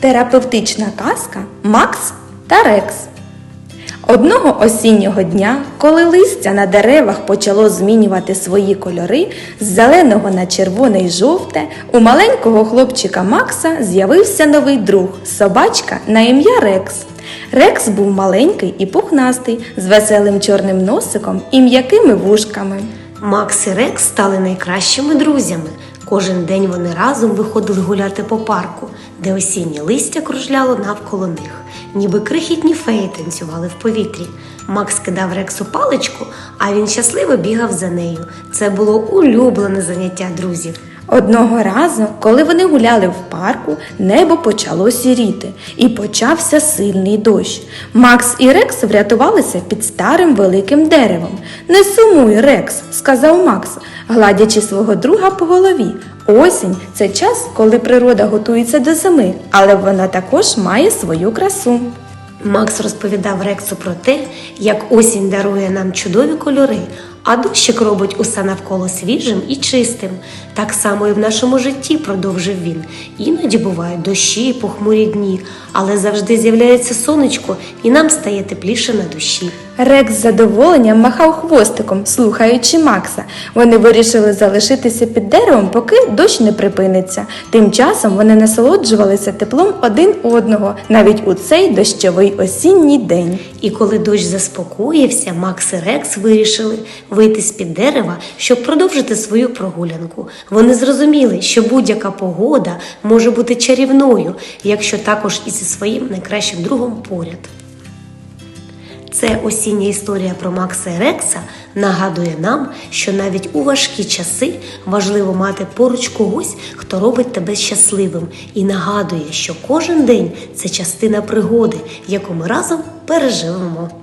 Терапевтична казка Макс та Рекс. Одного осіннього дня, коли листя на деревах почало змінювати свої кольори з зеленого на червоне й жовте, у маленького хлопчика Макса з'явився новий друг собачка на ім'я Рекс. Рекс був маленький і пухнастий, з веселим чорним носиком і м'якими вушками. Макс і Рекс стали найкращими друзями. Кожен день вони разом виходили гуляти по парку, де осіннє листя кружляло навколо них, ніби крихітні феї танцювали в повітрі. Макс кидав Рексу паличку, а він щасливо бігав за нею. Це було улюблене заняття друзів. Одного разу, коли вони гуляли в парку, небо почало сіріти і почався сильний дощ. Макс і Рекс врятувалися під старим великим деревом. Не сумуй, Рекс, сказав Макс, гладячи свого друга по голові. Осінь це час, коли природа готується до зими, але вона також має свою красу. Макс розповідав Рексу про те, як осінь дарує нам чудові кольори, а дощик робить усе навколо свіжим і чистим. Так само і в нашому житті, продовжив він. Іноді бувають дощі, і похмурі дні, але завжди з'являється сонечко і нам стає тепліше на душі. Рекс з задоволенням махав хвостиком, слухаючи Макса. Вони вирішили залишитися під деревом, поки дощ не припиниться. Тим часом вони насолоджувалися теплом один одного, навіть у цей дощовий осінній день. І коли дощ заспокоївся, Макс і Рекс вирішили вийти з-під дерева, щоб продовжити свою прогулянку. Вони зрозуміли, що будь-яка погода може бути чарівною, якщо також і зі своїм найкращим другом поряд. Це осіння історія про Макса і Рекса нагадує нам, що навіть у важкі часи важливо мати поруч когось, хто робить тебе щасливим, і нагадує, що кожен день це частина пригоди, яку ми разом переживемо.